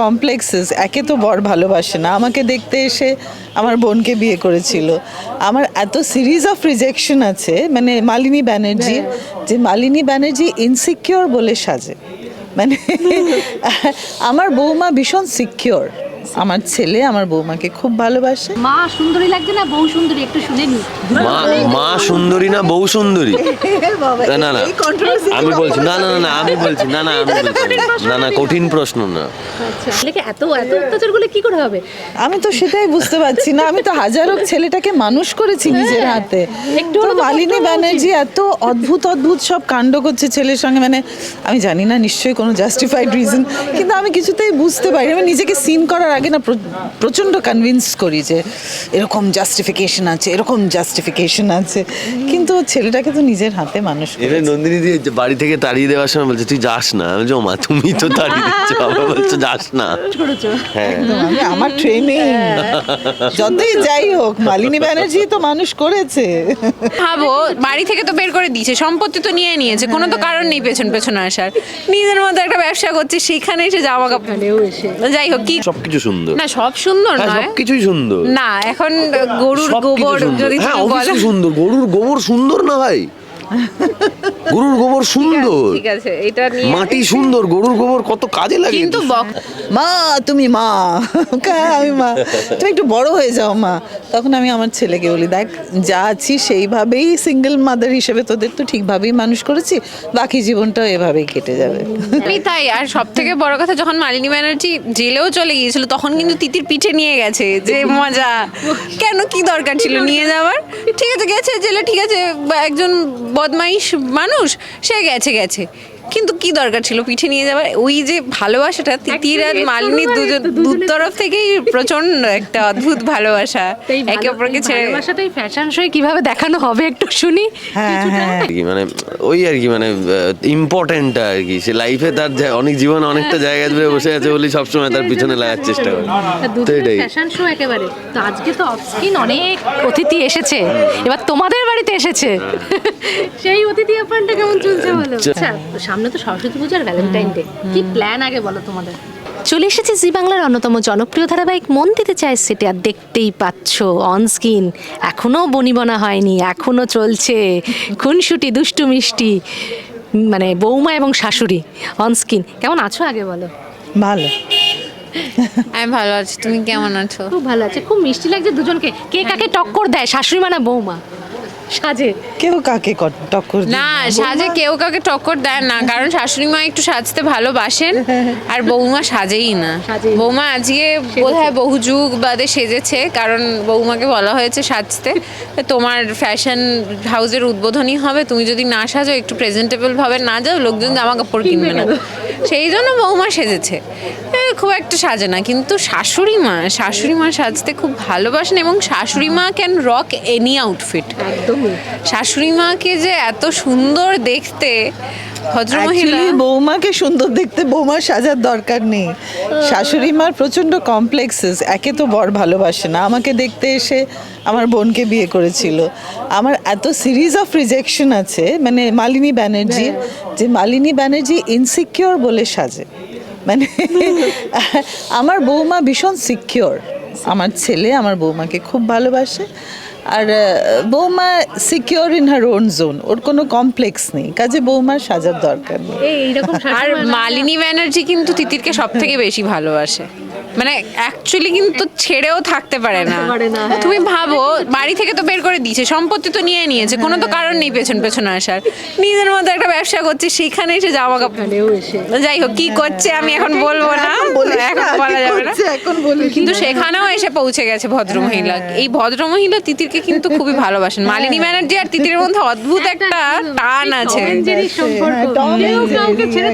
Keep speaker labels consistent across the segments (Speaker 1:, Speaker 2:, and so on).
Speaker 1: Complexes একে তো বর ভালোবাসে না। আমাকে দেখতে এসে আমার বোনকে বিয়ে করেছিল। আমার এত সিরিজ অফ রিজেকশন আছে মানে মালিনী ব্যানার্জি যে মালিনী ব্যানার্জি ইনসিকিওর বলে সাজে। মানে আমার বৌমা ভীষণ সিকিওর আমার ছেলে আমার বৌমাকে খুব ভালোবাসে।
Speaker 2: মা সুন্দরী লাগছে না? বউ সুন্দরী একটু শুনে নি।
Speaker 3: মা মা সুন্দরী না বউ সুন্দরী? না না আমি বলছি না না না আমি বলছি না না আমি বলছি না না কঠিন প্রশ্ন না।
Speaker 2: ছেলেকে এত এত অত্যাচার করলে কি করে হবে?
Speaker 1: আমি তো সেটাই বুঝতে পারছি না। আমি তো হাজারো ছেলেটাকে মানুষ করেছি নিজের হাতে।
Speaker 2: একটু
Speaker 1: মালিনী ব্যানার্জি এত অদ্ভুত অদ্ভুত সব কাণ্ড করছে ছেলের সঙ্গে। মানে আমি জানি না নিশ্চয়ই কোনো জাস্টিফাইড রিজন কিন্তু আমি কিছুতেই বুঝতে পারি আমি নিজেকে সিন করার আগে না প্র- প্রচণ্ড কনভিন্স করি যে এরকম জাস্টিফিকেশন আছে এরকম জাস্টিফিকেশন আছে। কিন্তু ছেলেটাকে তো নিজের হাতে মানুষ করেছি।
Speaker 3: নন্দিনী দিয়ে বাড়ি থেকে তাড়িয়ে দেওয়ার সময় বলছে তুই যাস না। আমি বলছি, মা তুমি তো তাড়িয়ে দিচ্ছ। বাবা বলছো যাস না। হ্যাঁ।
Speaker 1: আমি আমার ট্রেনিং যতই যাই হোক মালিনী ব্যানার্জি তো মানুষ করেছে।
Speaker 4: ভাবো বাড়ি থেকে তো বের করে দিয়েছে সম্পত্তি তো নিয়ে নিয়েছে কোনো তো কারণ নেই পেছন পেছন আসার। নিজের মতো একটা ব্যবসা করছে সেখানে এসে জামা কাপড় যাই হোক কি
Speaker 3: সবকিছু সুন্দর।
Speaker 4: না সব সুন্দর
Speaker 3: হ্যাঁ
Speaker 4: নয়।
Speaker 3: সবকিছুই সুন্দর।
Speaker 4: না এখন গরুর গোবর। যদি
Speaker 3: হ্যাঁ অবশ্যই সুন্দর। গরুর গোবর সুন্দর না ভাই? গরুর গোবর সুন্দর
Speaker 4: ঠিক আছে এটা নিয়ে
Speaker 3: মাটি সুন্দর গরুর গোবর কত কাজে লাগে
Speaker 4: কিন্তু
Speaker 1: মা তুমি মা আমি মা। তুমি একটু বড় হয়ে যাও মা। তখন আমি আমার ছেলেকে বলি দেখ যা আছি সেইভাবেই সিঙ্গেল মাদার হিসেবে তোদের তো ঠিকভাবেই মানুষ করেছি বাকি জীবনটাও এভাবেই কেটে যাবে।
Speaker 4: আমি তাই আর সব থেকে বড় কথা যখন মালিনী ব্যানার্জি জেলেও চলে গিয়েছিল তখন কিন্তু তিতির পিঠে নিয়ে গেছে যে মজা। কেন কি দরকার ছিল নিয়ে যাওয়ার? ঠিক আছে গেছে জেলে ঠিক আছে বা একজন বদমাইশ মানুষ সে গেছে গেছে। কিন্তু কি দরকার ছিল? পিঠে নিয়ে যাওয়ার ওই যে ভালোবাসাটা তিতির আর মালিনী দুজন দু তরফ থেকেই প্রচণ্ড একটা অদ্ভুত ভালোবাসা। একে অপরকে ছেড়ে
Speaker 2: ভালোবাসাটাই ফ্যাশন শোয়ে কীভাবে দেখানো হবে একটু শুনি?
Speaker 1: হ্যাঁ হ্যাঁ।
Speaker 3: আর কি মানে ওই আর কি মানে ইম্পর্টেন্ট আর কি। সে লাইফে তার অনেক জীবন অনেকটা জায়গা ধরে বসে আছে বলি সবসময় তার পিছনে লাগার চেষ্টা করে। তো এটাই।
Speaker 2: ফ্যাশন শো একেবারে। তো আজকে তো অফ অফস্ক্রিন অনেক অতিথি এসেছে। এবার তোমাদের বাড়িতে এসেছে। সেই অতিথি আপ্যায়নটা কেমন চলছে বলো? আচ্ছা। সামনে তো সরস্বতী পূজা আর ভ্যালেন্টাইন ডে কি প্ল্যান আগে বলো তোমাদের? চলে এসেছি জি বাংলার অন্যতম জনপ্রিয় ধারাবাহিক মন দিতে চায় সেটা আর দেখতেই পাচ্ছ অন স্ক্রিন এখনও বনিবনা হয়নি এখনও চলছে খুনসুটি দুষ্টু মিষ্টি মানে বৌমা এবং শাশুড়ি অন স্ক্রিন কেমন আছো আগে বলো?
Speaker 1: ভালো।
Speaker 4: আমি ভালো আছি তুমি কেমন আছো?
Speaker 2: খুব ভালো আছে খুব মিষ্টি লাগছে দুজনকে। কে কাকে টক্কর দেয় শাশুড়ি মানে বৌমা? সাজে।
Speaker 1: কেউ কাকে টক্কর
Speaker 4: না সাজে কেউ কাউকে টক্কর দেয় না কারণ শাশুড়ি মা একটু সাজতে ভালোবাসেন আর বৌমা সাজেই না।
Speaker 2: সাজেই না।
Speaker 4: বৌমা আজকে বোধহয় বহু যুগ বাদে সেজেছে কারণ বৌমাকে বলা হয়েছে সাজতে। তোমার ফ্যাশন হাউসের উদ্বোধনী হবে তুমি যদি না সাজো একটু প্রেজেন্টেবল ভাবে না যাও লোকজন জামা কাপড় কিনবে না। সেই জন্য বৌমা সেজেছে। খুব একটা সাজে না কিন্তু শাশুড়ি মা শাশুড়ি মা সাজতে খুব ভালোবাসেন এবং শাশুড়ি মা ক্যান রক এনি আউটফিট
Speaker 2: একদমই।
Speaker 4: শাশুড়ি মাকে যে এত সুন্দর দেখতে ভদ্রমহিলা।
Speaker 1: বৌমাকে সুন্দর দেখতে বৌমার সাজার দরকার নেই। শাশুড়ি মার প্রচণ্ড কমপ্লেক্সেস একে তো বর ভালোবাসে না। আমাকে দেখতে এসে আমার বোনকে বিয়ে করেছিল। আমার এত সিরিজ অফ রিজেকশন আছে মানে মালিনী ব্যানার্জির যে মালিনী ব্যানার্জি ইনসিকিওর বলে সাজে। মানে আমার বৌমা ভীষণ সিকিওর আমার ছেলে আমার বৌমাকে খুব ভালোবাসে। আর বৌমা secure in her own zone ওর কোনো কমপ্লেক্স নেই। কাজে বৌমার সাজার দরকার নেই।
Speaker 2: এইরকম
Speaker 4: আর মালিনী ব্যানার্জি কিন্তু তিতিরকে সব থেকে বেশি ভালোবাসে। মানে অ্যাকচুয়ালি কিন্তু ছেড়েও থাকতে পারে না।
Speaker 2: হ্যাঁ।
Speaker 4: তুমি ভাবো বাড়ি থেকে তো বের করে দিয়েছে সম্পত্তি তো নিয়ে নিয়েছে কোনো তো কারণ নেই পেছন পেছন আসার। নিজের মতো একটা ব্যবসা করছে সেখানে এসে জামা কাপড় যাই হোক কি করছে আমি এখন বলব না এখন বলা যাবে না। কিন্তু সেখানেও এসে পৌঁছে গেছে ভদ্রমহিলা। এই ভদ্রমহিলা তিতিরকে কিন্তু খুবই ভালোবাসেন। মালিনী ব্যানার্জি আর তিতিরের মধ্যে অদ্ভুত একটা টান আছে।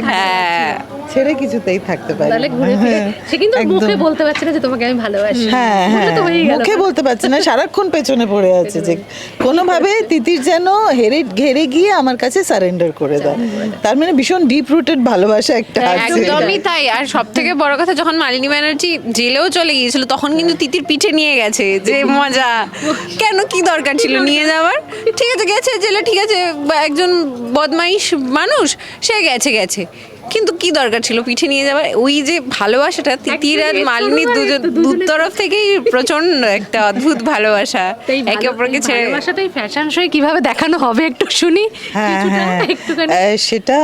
Speaker 1: হ্যাঁ,
Speaker 2: ছেড়ে।
Speaker 4: হ্যাঁ
Speaker 1: কিছুতেই থাকতে পারে
Speaker 2: তাহলে ঘুরে ফিরে সে কিন্তু মুখে বলতে পারছে না যে তোমাকে আমি ভালোবাসি।
Speaker 1: হ্যাঁ হ্যাঁ। মুখে বলতে পারছে না সারাক্ষণ পেছনে পড়ে আছে যে কোনোভাবে তিতির যেন হেরে ঘেরে গিয়ে আমার কাছে সারেন্ডার করে দেয়। তার মানে ভীষণ ডিপ রুটেড ভালোবাসা একটা আছে।
Speaker 4: একদমই তাই। আর সব থেকে বড় কথা যখন মালিনী ব্যানার্জি জেলেও চলে গিয়েছিল তখন কিন্তু তিতির পিঠে নিয়ে গেছে যে মজা। কেন কি দরকার ছিল? নিয়ে যাওয়ার? ঠিক আছে গেছে জেলে ঠিক আছে একজন বদমাইশ মানুষ সে গেছে গেছে। কিন্তু কি দরকার ছিল? পিঠে নিয়ে যাওয়ার ওই যে ভালোবাসাটা তিতির আর মালিনীর দুজন দু তরফ থেকেই প্রচণ্ড একটা অদ্ভুত ভালোবাসা। একে অপরকে ছেড়ে
Speaker 2: ভালোবাসাটাই ফ্যাশন শোয়ে কীভাবে দেখানো হবে একটু শুনি?
Speaker 1: হ্যাঁ হ্যাঁ। সেটা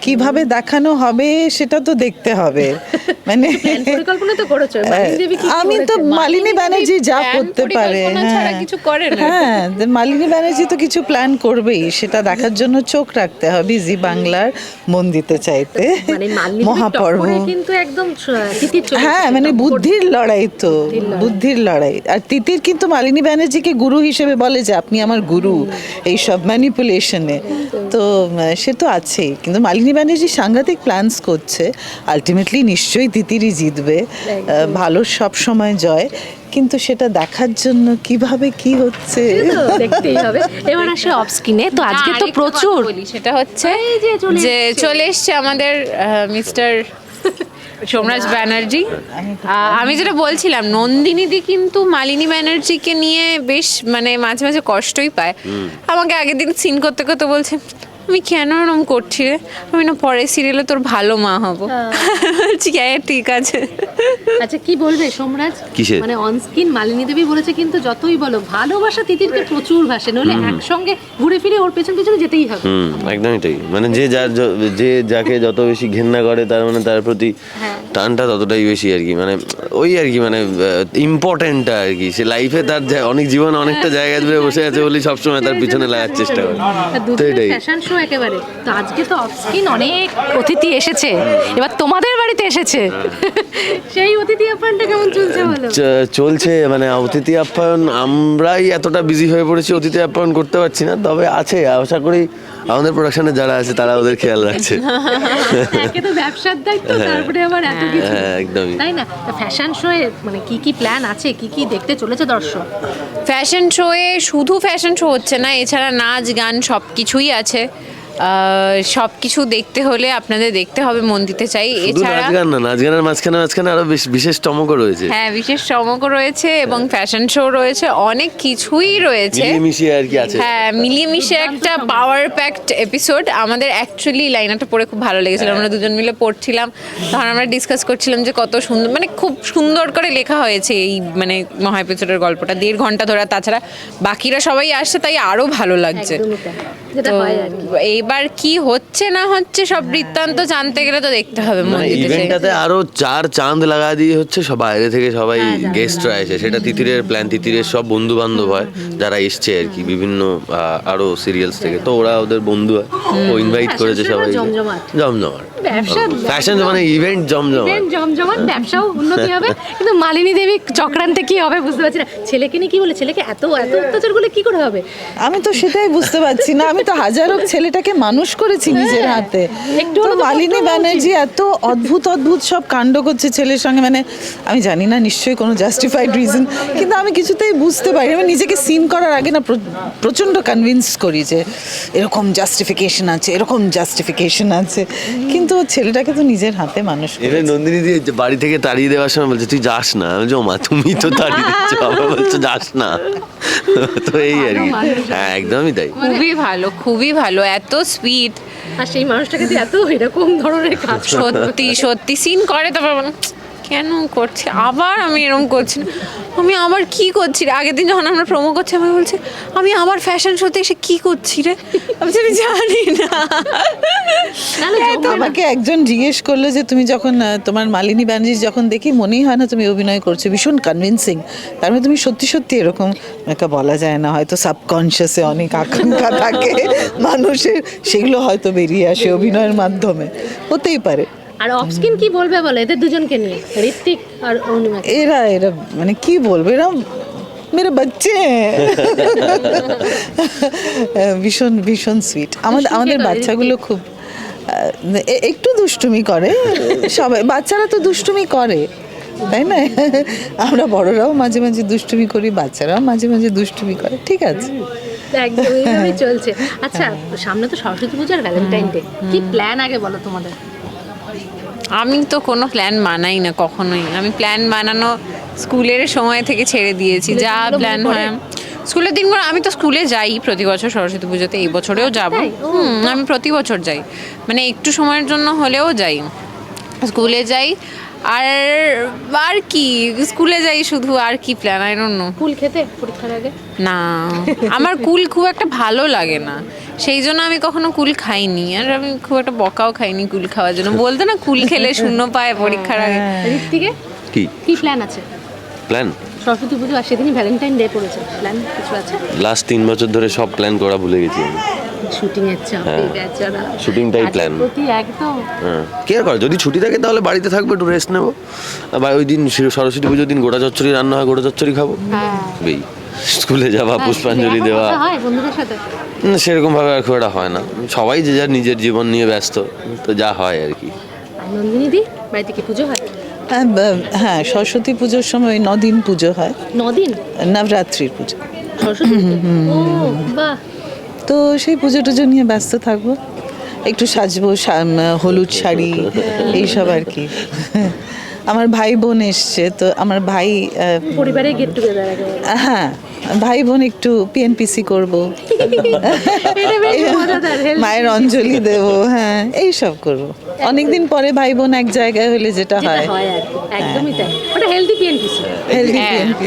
Speaker 1: কীভাবে দেখানো হবে সেটা তো দেখতে হবে। মানে
Speaker 2: পরিকল্পনা তো করেছ। মালিনী দেবী কি কি
Speaker 1: আমি তো মালিনী ব্যানার্জি যা করতে পারে
Speaker 4: ছাড়া কিছু করে না।
Speaker 1: হ্যাঁ মালিনী ব্যানার্জি তো কিছু প্ল্যান করবেই। সেটা দেখার জন্য চোখ রাখতে হবে জি বাংলার মন দিতে চাইতে।
Speaker 2: মানে
Speaker 1: মহাপর্ব।
Speaker 2: কিন্তু একদম তিতির
Speaker 1: হ্যাঁ মানে বুদ্ধির লড়াই তো বুদ্ধির লড়াই। আর তিতির কিন্তু মালিনী ব্যানার্জিকে গুরু হিসেবে বলে যে আপনি আমার গুরু এই সব ম্যানিপুলেশনে তো। সে তো আছেই। কিন্তু মালিনী ব্যানার্জি সাংঘাতিক প্ল্যানস করছে। আলটিমেটলি নিশ্চয়ই তিতিরই জিতবে। ভালো সব সময় জয়। কিন্তু সেটা দেখার জন্য কীভাবে কি হচ্ছে?
Speaker 2: দেখতেই হবে। এবার আসে অফ স্ক্রিনে তো আজকে তো প্রচুর।
Speaker 4: সেটা হচ্ছে
Speaker 2: যে চলে এসছে
Speaker 4: আমাদের মিস্টার সোমরাজ ব্যানার্জি। আমি যেটা বলছিলাম নন্দিনীদি কিন্তু মালিনী ব্যানার্জিকে নিয়ে বেশ মানে মাঝে মাঝে কষ্টই পায়। আমাকে আগের দিন সিন করতে করতে বলছে আমি কেন এরম করছি রে? আমি না পরে সিরিয়ালে তোর ভালো মা হব। বলছি হ্যাঁ ঠিক আছে।
Speaker 2: আচ্ছা কি বলবে সোমরাজ?
Speaker 3: কিসের?
Speaker 2: মানে অন স্ক্রিন মালিনী দেবী বলেছে কিন্তু যতই বলো ভালোবাসা তিতিরকে প্রচুর ভাসে নইলে একসঙ্গে ঘুরে ফিরে ওর পেছন পেছনে যেতেই হবে।
Speaker 3: হুম একদমই তাই। মানে যে যার যে যাকে যত বেশি ঘেন্না করে তার মানে তার প্রতি
Speaker 2: হ্যাঁ।
Speaker 3: টানটা ততটাই বেশি আর কি। মানে ওই আর কি মানে ইম্পর্টেন্টটা আর কি। সে লাইফে তার অনেক জীবন অনেকটা জায়গা ধরে বসে আছে বলেই সবসময় তার পিছনে লাগার চেষ্টা করে। তো এটাই।
Speaker 2: ফ্যাশন শো একেবারে। তো আজকে তো অফস্ক্রিন অনেক অতিথি এসেছে। এবার তোমাদের বাড়িতে এসেছে। সেই অতিথি আপ্যায়নটা কেমন চলছে
Speaker 3: চলছে মানে অতিথি আপ্যায়ন আমরাই এতটা বিজি হয়ে পড়েছি, অতিথি আপ্যায়ন করতে পারছি না, তবে আছে, আশা করি আমাদের প্রোডাকশনে যারা আছে তারা ওদের খেয়াল রাখছে।
Speaker 2: একে তো ব্যবসার দায়িত্ব তারপরে আবার এত কিছু।
Speaker 3: হ্যাঁ, একদমই।
Speaker 2: তাই না? ফ্যাশন শো এ মানে কি কি প্ল্যান আছে? কি কি দেখতে চলেছে দর্শক?
Speaker 4: ফ্যাশন শোয়ে শুধু ফ্যাশন শো হচ্ছে না এছাড়া নাচ গান সব কিছুই আছে। সব কিছু দেখতে হলে আপনাদের দেখতে হবে মন দিতে চাই। এছাড়া
Speaker 3: নাচ গান না নাচ গানের মাঝখানে মাঝখানে আরও বেশ বিশেষ চমকও রয়েছে।
Speaker 4: হ্যাঁ বিশেষ চমক রয়েছে এবং ফ্যাশন শো রয়েছে অনেক কিছুই রয়েছে।
Speaker 3: মিলিয়ে আর কি আছে।
Speaker 4: হ্যাঁ মিলিয়ে মিশে একটা পাওয়ার প্যাকড এপিসোড আমাদের অ্যাকচুয়ালি লাইনাটা পড়ে খুব ভালো লেগেছিল। আমরা দুজন মিলে পড়ছিলাম। তখন আমরা ডিসকাস করছিলাম যে কত সুন্দর মানে খুব সুন্দর করে লেখা হয়েছে এই মানে মহা এপিসোডের গল্পটা। দেড় ঘণ্টা ধরে তাছাড়া বাকিরা সবাই আসছে তাই আরও ভালো লাগছে।
Speaker 2: হয় আর কি।
Speaker 4: এইবার কি হচ্ছে না হচ্ছে সব বৃত্তান্ত জানতে গেলে তো দেখতে হবে মন
Speaker 3: মানে ইভেন্টটাতে আরও চার চাঁদ লাগা দিয়ে হচ্ছে সব বাইরে থেকে সবাই
Speaker 2: হ্যাঁ,
Speaker 3: গেস্টরা এসে সেটা তিতিরের প্ল্যান তিতিরের সব বন্ধু বান্ধব হয় যারা এসছে আর কি বিভিন্ন আহ, আরও সিরিয়ালস থেকে। তো ওরা ওদের বন্ধু হয় ও ইনভাইট করেছে সবাই
Speaker 2: জমজমাট।
Speaker 3: জমজমাট
Speaker 2: ব্যবসা
Speaker 3: ফ্যাশন মানে ইভেন্ট জমজমাট।
Speaker 2: ইভেন্ট জমজমাট ব্যবসাও উন্নতি হবে কিন্তু মালিনী দেবী চক্রান্তে কি হবে বুঝতে পারছি না। ছেলেকে নিয়ে কি বলে? ছেলেকে এত এত অত্যাচার কি করে হবে?
Speaker 1: আমি তো সেটাই বুঝতে পারছি না। আমি তো হাজারো ছেলেটাকে মানুষ করেছি নিজের হাতে।
Speaker 2: একটু
Speaker 1: মালিনী ব্যানার্জি এত অদ্ভুত অদ্ভুত সব কাণ্ড করছে ছেলের সঙ্গে। মানে আমি জানি না নিশ্চয়ই কোনো জাস্টিফাইড রিজন কিন্তু আমি কিছুতেই বুঝতে পারি আমি নিজেকে সিন করার আগে না প্র- প্রচণ্ড কনভিন্স করি যে এরকম জাস্টিফিকেশন আছে এরকম জাস্টিফিকেশন আছে। কিন্তু ও ছেলেটাকে তো নিজের হাতে মানুষ
Speaker 3: এবার নন্দিনী দিয়ে বাড়ি থেকে তাড়িয়ে দেওয়ার সময় বলছে তুই যাস না। আমি মা তুমি তো তাড়িয়ে দিচ্ছ। বাবা বলছো যাস না। তো এই আর কি। হ্যাঁ একদমই তাই।
Speaker 4: খুবই ভালো খুবই ভালো এত স্পিড
Speaker 2: আর সেই মানুষটাকে এত এরকম ধরনের কাজ
Speaker 4: সত্যি। সত্যি সিন করে তারপর বলে, কেন করছে? আবার আমি এরকম করছি না। আমি আবার কি করছি রে? আগের দিন যখন আমরা প্রোমো করছি আমি বলছি আমি আবার ফ্যাশন শোতে এসে কি করছি রে? আমি আমি জানি না।
Speaker 1: আমাকে একজন জিজ্ঞেস করল যে তুমি যখন তোমার মালিনী ব্যানার্জি যখন দেখি মনেই হয় না তুমি অভিনয় করছ। ভীষণ কনভিনসিং তার মানে তুমি সত্যি সত্যি এরকম একটা বলা যায় না। হয়তো সাবকনশিয়াসে অনেক আকাঙ্ক্ষা থাকে মানুষের। সেগুলো হয়তো বেরিয়ে আসে অভিনয়ের মাধ্যমে। হতেই পারে।
Speaker 2: আর অফ স্ক্রিন কি বলবে বলো? এদের দুজনকে নিয়ে ঋত্বিক আর অরুণিমা
Speaker 1: এরা এরা মানে কি বলব? এরা মেরে বাচ্চে ভীষণ ভীষণ সুইট আমাদের আমাদের বাচ্চাগুলো খুব একটু দুষ্টুমি করে। সবাই বাচ্চারা তো দুষ্টুমি করে তাই না? আমরা বড়রাও মাঝে মাঝে দুষ্টুমি করি বাচ্চারাও মাঝে মাঝে দুষ্টুমি করে ঠিক আছে?
Speaker 2: একদম এইভাবেই চলছে। আচ্ছা সামনে তো সরস্বতী পূজা আর ভ্যালেন্টাইন ডে কি প্ল্যান আগে বলো তোমাদের?
Speaker 4: আমি তো কোনো প্ল্যান বানাই না কখনোই। আমি প্ল্যান বানানো স্কুলের সময় থেকে ছেড়ে দিয়েছি যা প্ল্যান হয়। স্কুলের দিনগুলো আমি তো স্কুলে যাই প্রতি বছর সরস্বতী পুজোতে এই বছরেও যাব। হুম আমি প্রতি বছর যাই। মানে একটু সময়ের জন্য হলেও যাই। স্কুলে যাই। আর আর কি? স্কুলে যাই শুধু আর কি প্ল্যান আই ডোন্ট নো
Speaker 2: ফুল খেতে পরীক্ষার আগে?
Speaker 4: না। আমার কুল খুব একটা ভালো লাগে না। সেই জন্য আমি কখনো কুল খাইনি। আর আমি খুব একটা বকাও খাইনি কুল খাওয়ার জন্য। বলতে না কুল খেলে শূন্য পায় পরীক্ষার আগে।
Speaker 2: ঋত্বিকে?
Speaker 3: কি?
Speaker 2: কি প্ল্যান আছে?
Speaker 3: প্ল্যান
Speaker 2: সরস্বতী পুজো আর সেদিনই ভ্যালেন্টাইন ডে পড়েছে। প্ল্যান কিছু আছে?
Speaker 3: লাস্ট তিন বছর ধরে সব প্ল্যান করা ভুলে গেছি আমি।
Speaker 2: শুটিং এর চাপে
Speaker 3: হ্যাঁ।
Speaker 2: বেচারা
Speaker 3: শুটিংটাই
Speaker 2: কাজের একদম।
Speaker 3: হ্যাঁ। কি আর করে যদি ছুটি থাকে তাহলে বাড়িতে থাকব একটু রেস্ট নেব। বা ওই দিন সরস্বতী পুজোর দিন গোটা চচ্চড়ি রান্না হয় গোটা চচ্চড়ি খাব।
Speaker 2: হ্যাঁ।
Speaker 3: স্কুলে যাওয়া পুষ্পাঞ্জলি দেওয়া।
Speaker 2: হয় বন্ধুদের সাথে।
Speaker 3: না, সেরকম ভাবে আর খুব একটা হয় না। সবাই যে যার নিজের জীবন নিয়ে ব্যস্ত তো যা হয় আর কি।
Speaker 2: আর বাড়িতে কি পুজো হয়?
Speaker 1: হ্যাঁ, হ্যাঁ সরস্বতী পুজোর সময় নদিন পুজো হয়।
Speaker 2: নদিন?
Speaker 1: নবরাত্রির পুজো। তো সেই পুজো টুজো নিয়ে ব্যস্ত থাকব। একটু সাজবো হলুদ শাড়ি এইসব আর কি। আমার ভাই বোন এসছে তো আমার ভাই
Speaker 2: পরিবারে গেট টুগেদার
Speaker 1: হ্যাঁ ভাই বোন একটু পিএনপিসি করব। মায়ের অঞ্জলি দেব হ্যাঁ এই সব করব। অনেকদিন পরে ভাই বোন এক জায়গায় হলে যেটা হয়।
Speaker 2: হয় একদমই তাই। ওটা হেলদি পিএনপিসি
Speaker 1: হেলদি।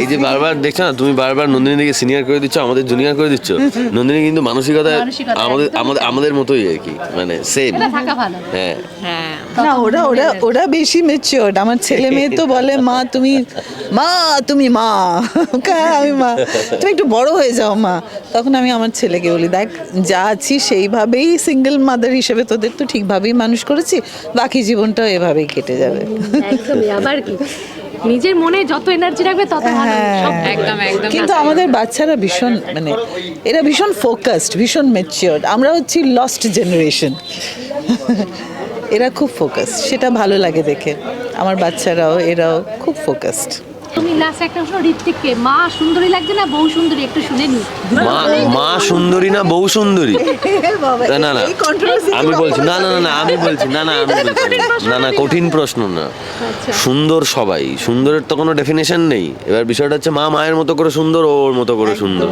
Speaker 3: এই যে বারবার দেখছ না তুমি বারবার নন্দিনী দিকে সিনিয়র করে দিচ্ছ আমাদের জুনিয়র করে দিচ্ছ নন্দিনী কিন্তু মানসিকতা আমাদের আমাদের আমাদের মতোই আর কি মানে সেম
Speaker 2: এটা থাকা ভালো।
Speaker 3: হ্যাঁ।
Speaker 4: হ্যাঁ।
Speaker 1: না ওরা ওরা ওরা বেশি মেচিওর আমার ছেলে মেয়ে তো বলে মা তুমি মা তুমি মা। কা, আমি মা। তুমি একটু বড় হয়ে যাও মা। তখন আমি আমার ছেলেকে বলি দেখ যা আছি সেইভাবেই সিঙ্গেল মাদার হিসেবে তোদের তো ঠিকভাবেই মানুষ করেছি বাকি জীবনটাও এভাবেই কেটে যাবে।
Speaker 2: একদমই আবার কি? নিজের মনে যত এনার্জি রাখবে তত ভালো সব
Speaker 4: একদম একদম
Speaker 1: কিন্তু আমাদের বাচ্চারা ভীষণ মানে এরা ভীষণ ফোকাসড ভীষণ মেচিওর্ড আমরা হচ্ছি লস্ট জেনারেশন এরা খুব ফোকাসড সেটা ভালো লাগে দেখে। আমার বাচ্চারাও এরাও খুব ফোকাসড
Speaker 2: তুমি লাস্ট একটা শোনো ঋত্বিককে মা সুন্দরী লাগছে না বউ সুন্দরী? একটু শুনে নি।
Speaker 3: মা মা সুন্দরী না বউ সুন্দরী? না না না। আমি বলছি না না না আমি বলছি না না আমি বলছি না। না কঠিন প্রশ্ন না। সুন্দর সবাই। সুন্দরের তো কোনো ডেফিনেশন নেই। এবার বিষয়টা হচ্ছে মা মায়ের মতো করে সুন্দর ও ওর মতো করে সুন্দর।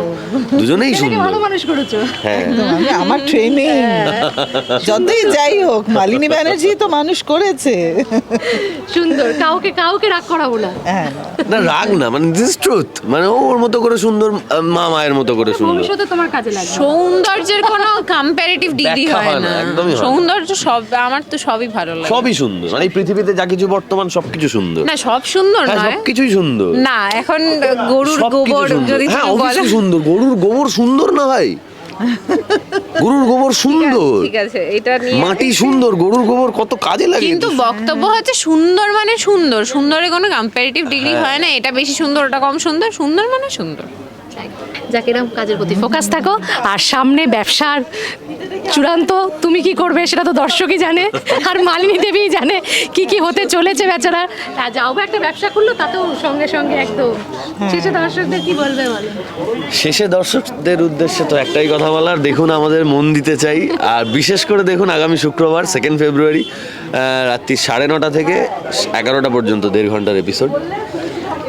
Speaker 3: দুজনেই সুন্দর।
Speaker 2: ভালো মানুষ করেছ।
Speaker 3: হ্যাঁ।
Speaker 1: আমার ট্রেনিং যতই যাই হোক মালিনী ব্যানার্জি তো মানুষ করেছে।
Speaker 2: সুন্দর কাউকে কাউকে রাগ করাবো না।
Speaker 1: হ্যাঁ।
Speaker 3: না রাগ না মানে দিস ট্রুথ মানে ও ওর মতো করে সুন্দর মা মায়ের মতো করে সুন্দর।
Speaker 2: ভবিষ্যতে তোমার কাজে লাগবে।
Speaker 4: সৌন্দর্যের কোনো কম্পারেটিভ ডিগ্রি হয়
Speaker 3: না,
Speaker 4: না।
Speaker 3: একদমই
Speaker 4: সৌন্দর্য সব আমার তো সবই ভালো লাগে।
Speaker 3: সবই সুন্দর মানে এই পৃথিবীতে যা কিছু বর্তমান সবকিছু সুন্দর।
Speaker 4: না সব সুন্দর
Speaker 3: হ্যাঁ
Speaker 4: নয়।
Speaker 3: সবকিছুই সুন্দর।
Speaker 4: না এখন গরুর গোবর
Speaker 3: সুন্দর।
Speaker 4: যদি
Speaker 3: হ্যাঁ অবশ্যই সুন্দর। গরুর গোবর সুন্দর না ভাই। গরুর গোবর সুন্দর।
Speaker 4: ঠিক আছে এটা নিয়ে
Speaker 3: মাটি সুন্দর গরুর গোবর কত কাজে লাগে
Speaker 4: কিন্তু বক্তব্য হচ্ছে সুন্দর মানে সুন্দর। সুন্দরের কোনো কম্পারেটিভ ডিগ্রি
Speaker 3: হ্যাঁ।
Speaker 4: হয় না এটা বেশি সুন্দর ওটা কম সুন্দর সুন্দর মানে সুন্দর।
Speaker 2: যাকে এরকম কাজের প্রতি ফোকাস থাকো। আর সামনে ব্যবসার চূড়ান্ত তুমি কি করবে সেটা তো দর্শকই জানে আর মালিনী দেবী জানে কি কি হতে চলেছে বেচারা। যাও একটা ব্যবসা করল তাতেও সঙ্গে সঙ্গে একদম। শেষে দর্শকদের কি বলবে বলো?
Speaker 3: শেষে দর্শকদের উদ্দেশ্যে তো একটাই কথা বলার দেখুন আমাদের মন দিতে চাই আর বিশেষ করে দেখুন আগামী শুক্রবার সেকেন্ড ফেব্রুয়ারি রাত্রি সাড়ে নটা থেকে এগারোটা পর্যন্ত দেড় ঘণ্টার এপিসোড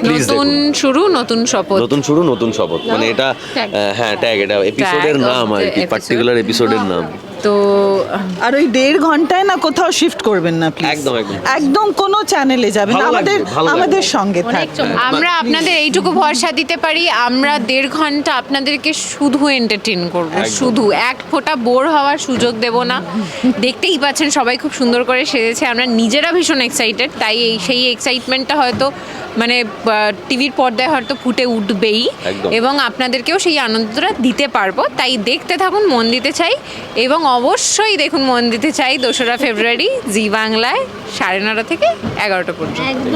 Speaker 3: প্লিজ
Speaker 4: নতুন শুরু নতুন শপথ।
Speaker 3: নতুন শুরু নতুন শপথ। মানে এটা হ্যাঁ ট্যাগ এটা এপিসোডের নাম আর কি পার্টিকুলার এপিসোডের নাম।
Speaker 4: তো
Speaker 1: আর ওই দেড় ঘন্টায় না কোথাও শিফট করবেন না প্লিজ
Speaker 3: একদম, একদম।
Speaker 1: একদম কোনো চ্যানেলে যাবেন আমাদের আমাদের সঙ্গে থাকবেন।
Speaker 4: আমরা আপনাদের এইটুকু ভরসা দিতে পারি আমরা দেড় ঘণ্টা আপনাদেরকে শুধু এন্টারটেন করব। শুধু এক ফোঁটা বোর হওয়ার সুযোগ দেব না। দেখতেই পাচ্ছেন সবাই খুব সুন্দর করে সেজেছে। আমরা নিজেরা ভীষণ এক্সাইটেড তাই এই সেই এক্সাইটমেন্টটা হয়তো মানে টিভির পর্দায় হয়তো ফুটে উঠবেই। এবং আপনাদেরকেও সেই আনন্দটা দিতে পারব। তাই দেখতে থাকুন মন দিতে চাই। এবং অবশ্যই দেখুন মন দিতে চাই দোসরা ফেব্রুয়ারি জি বাংলায় সাড়ে নটা থেকে এগারোটা পর্যন্ত।